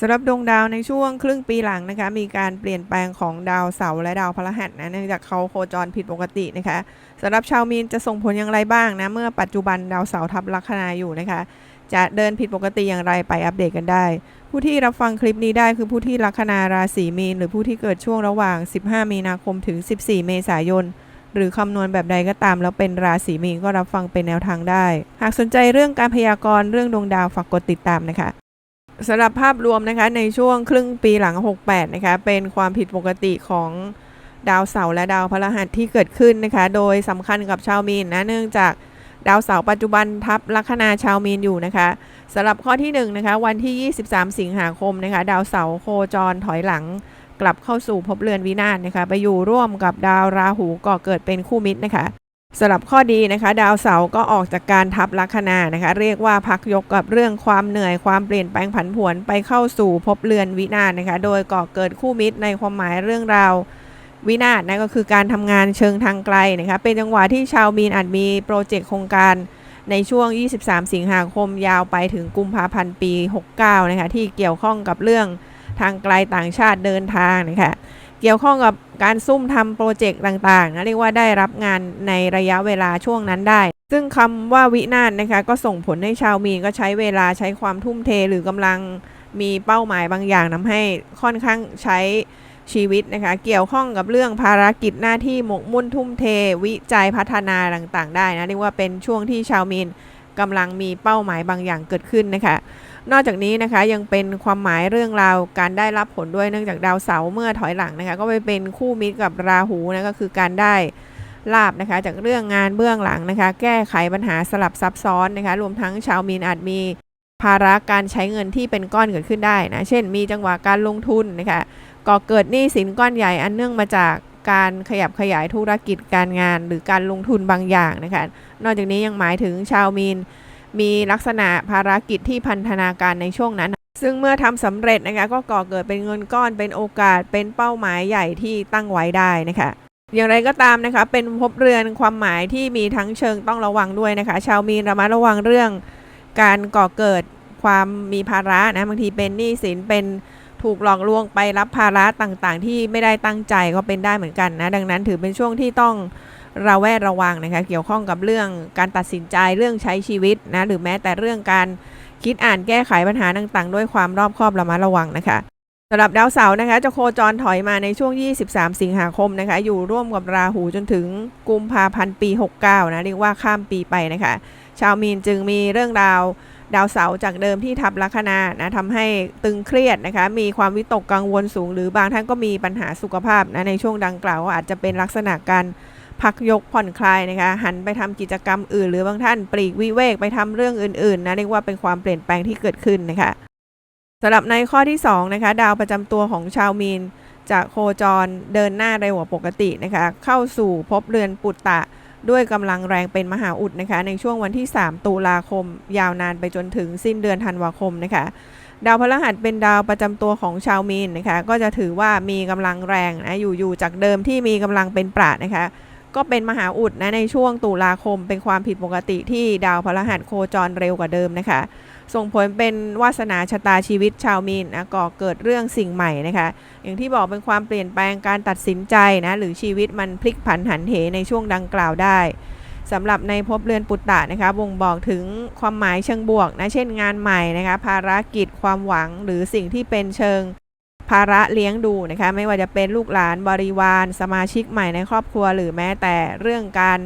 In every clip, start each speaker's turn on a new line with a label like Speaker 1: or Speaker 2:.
Speaker 1: สำหรับดวงดาวในช่วงครึ่งปีหลังนะคะมีการเปลี่ยนแปลงของดาวเสาร์และดาวพฤหัสนะเนื่องจากเขาโคจรผิดปกตินะคะสำหรับชาวมีนจะส่งผลอย่างไรบ้างนะเมื่อปัจจุบันดาวเสาร์ทับลัคนาอยู่นะคะ จะเดินผิดปกติอย่างไรไปอัปเดตกันได้ ผู้ที่รับฟังคลิปนี้ได้คือผู้ที่ลัคนาราศีมีน หรือผู้ที่เกิดช่วงระหว่าง 15 มีนาคมถึง 14 เมษายนหรือคำนวณแบบใดก็ตามแล้วเป็นราศีมีนก็รับฟังเป็นแนวทางได้ หากสนใจเรื่องการพยากรณ์เรื่องดวงดาวฝากกดติดตามนะคะ สำหรับภาพรวมนะคะในช่วงครึ่งปีหลัง 68 นะคะ เป็นความผิดปกติของดาวเสาร์และดาวพฤหัสที่เกิดขึ้นนะคะ โดยสำคัญกับชาวมีนนะเนื่องจากดาวเสาร์ปัจจุบันทับลัคนาชาวมีนอยู่นะคะสำหรับข้อที่1นงนะคะวันที่ 23 สิงหาคมนะคะ ดาวเสาร์โคจรถอยหลัง กลับเข้าสู่ภพเรือนวินาศนะคะ ไปอยู่ร่วมกับดาวราหูก่อเกิดเป็นคู่มิตรนะคะ สำหรับข้อดีนะคะ ดาวเสาร์ก็ออกจากการทับลัคนานะคะ เรียกว่าพักยกกับเรื่องความเหนื่อยความเปลี่ยนแปลงผันผวนไปเข้าสู่ภพเรือนวินาศนะคะ โดยก่อเกิดคู่มิตรในความหมายเรื่องราววินาศนะก็คือการทำงานเชิงทางไกลนะคะ เป็นจังหวะที่ชาวมีนอาจมีโปรเจกต์โครงการในช่วง 23 สิงหาคมยาวไปถึงกุมภาพันธ์ปี 69 นะคะ ที่เกี่ยวข้องกับเรื่องทางไกลต่างชาติเดินทางนะคะ เกี่ยวข้องกับการซุ่มทำโปรเจกต์ต่างๆนะเรียกว่าได้รับงานในระยะเวลาช่วงนั้นได้ ซึ่งคำว่าวินาศนะคะก็ส่งผลให้ชาวมีนก็ใช้เวลาใช้ความทุ่มเทหรือกำลังมีเป้าหมายบางอย่างทำให้ค่อนข้างใช้ชีวิตนะคะ เกี่ยวข้องกับเรื่องภารกิจหน้าที่หมกมุ่นทุ่มเท วิจัยพัฒนาต่างๆ ได้นะเรียกว่าเป็นช่วงที่ชาวมีนกำลังมีเป้าหมายบางอย่างเกิดขึ้นนะคะ นอกจากนี้นะคะยังเป็นความหมายเรื่องราวการได้รับผลด้วยเนื่องจากดาวเสาร์เมื่อถอยหลังนะคะ ก็ไปเป็นคู่มิตรกับราหูนะก็คือการได้ลาบนะคะ จากเรื่องงานเบื้องหลังนะคะ แก้ไขปัญหาสลับซับซ้อนนะคะ รวมทั้งชาวมีนอาจมีภาระการใช้เงินที่เป็นก้อนเกิดขึ้นได้นะ เช่น มีจังหวะการลงทุนนะคะก่อเกิดหนี้สินก้อนใหญ่อันเนื่องมาจากการขยับขยายธุรกิจการงาน หรือการลงทุนบางอย่างนะคะ นอกจากนี้ยังหมายถึงชาวมีน มีลักษณะภารกิจที่พันธนาการในช่วงนั้น ซึ่งเมื่อทำสำเร็จนะคะก็ก่อเกิดเป็นเงินก้อนเป็นโอกาสเป็นเป้าหมายใหญ่ที่ตั้งไว้ได้นะคะอย่างไรก็ตามนะคะ เป็นภพเรือนความหมายที่มีทั้งเชิงต้องระวังด้วยนะคะ ชาวมีนระมัดระวังเรื่อง การก่อเกิดความมีภาระนะบางทีเป็นหนี้สินเป็นถูกหลอกลวงไปรับภาระต่างๆ ที่ไม่ได้ตั้งใจก็เป็นได้เหมือนกันนะ ดังนั้นถือเป็นช่วงที่ต้อง ระแวดระวังนะคะเกี่ยวข้องกับเรื่องการตัดสินใจเรื่องใช้ชีวิตนะหรือแม้แต่เรื่องการคิดอ่านแก้ไขปัญหาต่างๆ ด้วยความรอบคอบระมัดระวังนะคะสำหรับดาวเสาร์นะคะจะโคจรถอยมาในช่วง 23 สิงหาคมนะคะ อยู่ร่วมกับราหูจนถึงกุมภาพันธ์ปี 69 นะเรียกว่าข้ามปีไปนะคะ ชาวมีนจึงมีเรื่องราวดาวเสาร์จากเดิมที่ทับลัคนานะทำให้ตึงเครียดนะคะ มีความวิตกกังวลสูง หรือบางท่านก็มีปัญหาสุขภาพนะในช่วงดังกล่าวก็อาจจะเป็นลักษณะการ พักยกผ่อนคลายนะคะ หันไปทำกิจกรรมอื่น หรือบางท่านปลีกวิเวกไปทำเรื่องอื่นๆนะเรียกว่าเป็นความเปลี่ยนแปลงที่เกิดขึ้นนะคะสำหรับในข้อที่2นะคะดาวประจำตัวของชาวมีนจะโคจรเดินหน้าเร็วกว่าปกตินะคะ เข้าสู่ภพเรือนปุตตะด้วยกำลังแรงเป็นมหาอุดนะคะ ในช่วงวันที่ 3 ตุลาคม ยาวนานไปจนถึงสิ้นเดือนธันวาคมนะคะ ดาวพฤหัสเป็นดาวประจำตัวของชาวมีนนะคะ ก็จะถือว่ามีกำลังแรงนะอยู่ๆจากเดิมที่มีกำลังเป็นปราดนะคะ ก็เป็นมหาอุดนะในช่วงตุลาคม เป็นความผิดปกติที่ดาวพฤหัสโคจรเร็วกว่าเดิมนะคะ ส่งผลเป็นวาสนาชะตาชีวิตชาวมีนนะก่อเกิดเรื่องสิ่งใหม่นะคะ อย่างที่บอกเป็นความเปลี่ยนแปลงการตัดสินใจนะหรือชีวิตมันพลิกผันหันเหในช่วงดังกล่าวได้สำหรับในภพเรือนปุตตะนะคะบ่งบอกถึงความหมายเชิงบวกนะเช่นงานใหม่นะคะภารกิจความหวังหรือสิ่งที่เป็นเชิง ภาระเลี้ยงดูนะคะไม่ว่าจะเป็นลูกหลานบริวาร สมาชิกใหม่ในครอบครัว หรือแม้แต่เรื่องการ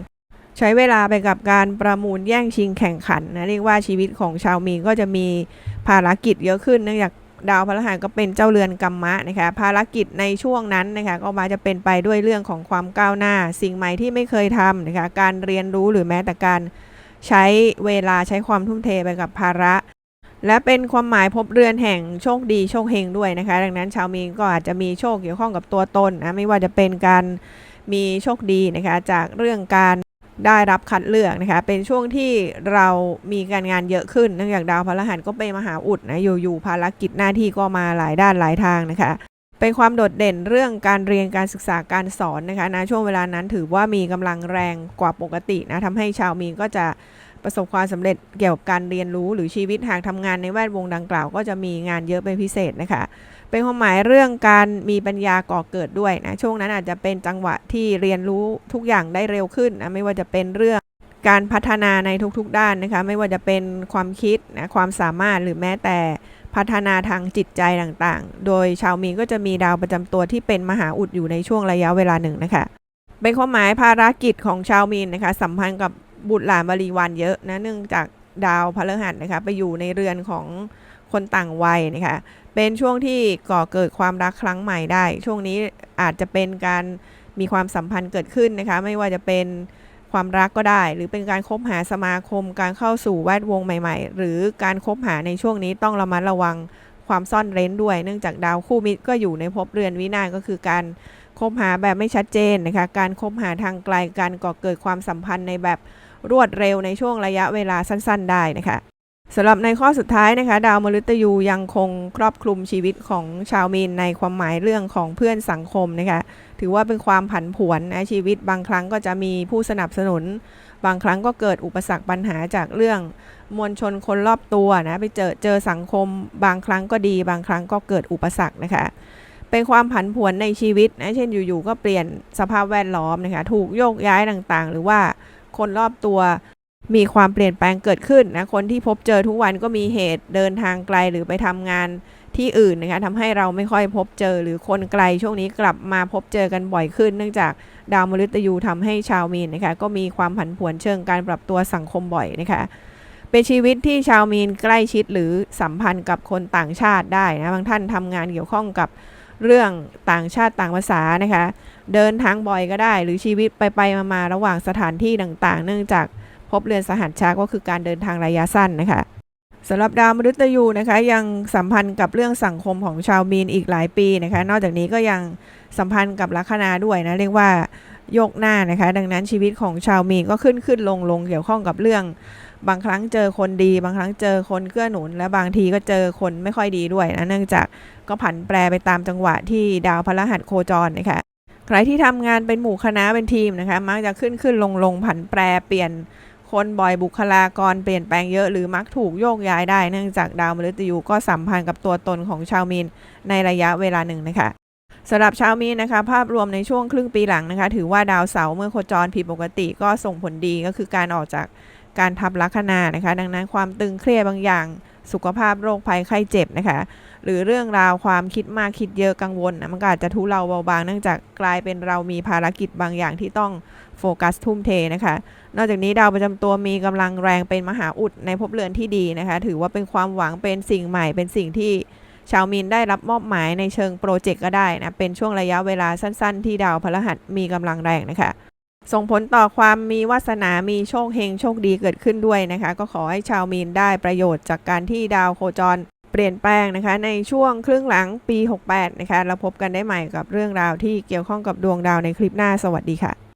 Speaker 1: ใช้เวลาไปกับการประมูลแย่งชิงแข่งขันนะเรียกว่าชีวิตของชาวมีนก็จะมีภารกิจเยอะขึ้นเนื่องจากดาวพฤหัสก็เป็นเจ้าเรือนกรรมะนะคะภารกิจในช่วงนั้นนะคะก็มาจะเป็นไปด้วยเรื่องของความก้าวหน้า สิ่งใหม่ที่ไม่เคยทำนะคะการเรียนรู้หรือแม้แต่การใช้เวลาใช้ความทุ่มเทไปกับภาระ และเป็นความหมายพบเรือนแห่งโชคดีโชคเฮงด้วยนะคะ ดังนั้นชาวมีนก็อาจจะมีโชคเกี่ยวข้องกับตัวตนนะไม่ว่าจะเป็นการมีโชคดีนะคะจากเรื่องการได้รับคัดเลือกนะคะ เป็นช่วงที่เรามีการงานเยอะขึ้นเนื่องจากดาวพฤหัสก็เป็นมหาอุดนะอยู่ๆภารกิจหน้าที่ก็มาหลายด้านหลายทางนะคะ เป็นความโดดเด่นเรื่องการเรียนการศึกษาการสอนนะคะนะช่วงเวลานั้นถือว่ามีกำลังแรงกว่าปกตินะทำให้ชาวมีนก็จะ ประสบความสำเร็จเกี่ยวกับการเรียนรู้หรือชีวิตหากทำงานในแวดวงดังกล่าว ก็จะมีงานเยอะเป็นพิเศษนะคะ เป็นความหมายเรื่องการมีปัญญาก่อเกิดด้วยนะช่วงนั้นอาจจะเป็นจังหวะที่เรียนรู้ทุกอย่างได้เร็วขึ้นนะไม่ว่าจะเป็นเรื่องการพัฒนาในทุกๆด้านนะคะ ไม่ว่าจะเป็นความคิดนะความสามารถหรือแม้แต่พัฒนาทางจิตใจต่างๆ โดยชาวมีนก็จะมีดาวประจำตัวที่เป็นมหาอุดอยู่ในช่วงระยะเวลาหนึ่งนะคะ เป็นความหมายภารกิจของชาวมีนนะคะสัมพันธ์กับ บุตรหลานบริวารเยอะนะเนื่องจากดาวพฤหัสนะคะไปอยู่ในเรือนของคนต่างวัยนะคะเป็นช่วงที่ก่อเกิดความรักครั้งใหม่ได้ ช่วงนี้อาจจะเป็นการมีความสัมพันธ์เกิดขึ้นนะคะไม่ว่าจะเป็นความรักก็ได้ หรือเป็นการคบหาสมาคม การเข้าสู่แวดวงใหม่ ๆ หรือการคบหาในช่วงนี้ต้องระมัดระวังความซ่อนเร้นด้วย เนื่องจากดาวคู่มิตรก็อยู่ในภพเรือนวินาศก็คือการคบหาแบบไม่ชัดเจนนะคะ การคบหาทางไกล การก่อเกิดความสัมพันธ์ในแบบ รวดเร็วในช่วงระยะเวลาสั้น ๆ ได้นะคะสำหรับในข้อสุดท้ายนะคะ ดาวมฤตยูยังคงครอบคลุมชีวิตของชาวมีนในความหมายเรื่องของเพื่อนสังคมนะคะถือว่าเป็นความผันผวนนะชีวิตบางครั้งก็จะมีผู้สนับสนุน บางครั้งก็เกิดอุปสรรคปัญหาจากเรื่องมวลชนคนรอบตัวนะไปเจอเจอสังคม บางครั้งก็ดี บางครั้งก็เกิดอุปสรรคนะคะเป็นความผันผวนในชีวิตนะเช่นอยู่ๆก็เปลี่ยนสภาพแวดล้อมนะคะถูกโยกย้ายต่างๆ หรือว่า คนรอบตัว มีความเปลี่ยนแปลงเกิดขึ้นนะคนที่พบเจอทุกวันก็มีเหตุเดินทางไกลหรือไปทำงานที่อื่นนะคะทำให้เราไม่ค่อยพบเจอหรือคนไกลช่วงนี้กลับมาพบเจอกันบ่อยขึ้น เนื่องจากดาวมฤตยูทำให้ชาวมีนนะคะก็มีความผันผวนเชิงการปรับตัวสังคมบ่อยนะคะเป็นชีวิตที่ชาวมีนใกล้ชิดหรือสัมพันธ์กับคนต่างชาติได้นะบางท่านทำงานเกี่ยวข้องกับ เรื่องต่างชาติต่างภาษานะคะ เดินทางบ่อยก็ได้ หรือชีวิตไปไปๆมาระหว่างสถานที่ต่าง ๆ เนื่องจากพบเรือนสหัสชาก็คือการเดินทางระยะสั้นนะคะสำหรับดาวมฤตยูนะคะ ยังสัมพันธ์กับเรื่องสังคมของชาวมีนอีกหลายปีนะคะ นอกจากนี้ก็ยังสัมพันธ์กับลัคนาด้วยนะเรียกว่าโยกหน้านะคะ ดังนั้นชีวิตของชาวมีนก็ขึ้นขึ้นลงลงเกี่ยวข้องกับเรื่อง บางครั้งเจอคนดี บางครั้งเจอคนเกื้อหนุน และบางทีก็เจอคนไม่ค่อยดีด้วยนะเนื่องจากก็ผันแปรไปตามจังหวะที่ดาวพฤหัสโคจรนะคะใครที่ทำงานเป็นหมู่คณะเป็นทีมนะคะมักจะขึ้นขึ้นลงลงผันแปรเปลี่ยนคนบ่อยบุคลากรเปลี่ยนแปลงเยอะหรือมักถูกโยกย้ายได้ เนื่องจากดาวมฤตยูก็สัมพันธ์กับตัวตนของชาวมีนในระยะเวลาหนึ่งนะคะสำหรับชาวมีนนะคะ ภาพรวมในช่วงครึ่งปีหลังนะคะ ถือว่าดาวเสาร์เมื่อโคจรผิดปกติก็ส่งผลดีก็คือการออกจาก การทับลัคนานะคะ ดังนั้นความตึงเครียดบางอย่าง สุขภาพโรคภัยไข้เจ็บนะคะ หรือเรื่องราวความคิดมากคิดเยอะกังวลนะมันก็อาจจะทุเลาเบาบางเนื่องจากกลายเป็นเรามีภารกิจบางอย่างที่ต้องโฟกัสทุ่มเทนะคะ นอกจากนี้ดาวประจำตัวมีกำลังแรงเป็นมหาอุดในภพเรือนที่ดีนะคะ ถือว่าเป็นความหวังเป็นสิ่งใหม่เป็นสิ่งที่ชาวมีนได้รับมอบหมายในเชิงโปรเจกต์ก็ได้นะ เป็นช่วงระยะเวลาสั้น ๆ ที่ดาวพฤหัสมีกำลังแรงนะคะ ส่งผลต่อความมีวาสนามีโชคเฮงโชคดีเกิดขึ้นด้วยนะคะ ก็ขอให้ชาวมีนได้ประโยชน์จากการที่ดาวโคจรเปลี่ยนแปลงนะคะ ในช่วงครึ่งหลังปี 68 นะคะ เราพบกันได้ใหม่กับเรื่องราวที่เกี่ยวข้องกับดวงดาวในคลิปหน้าสวัสดีค่ะ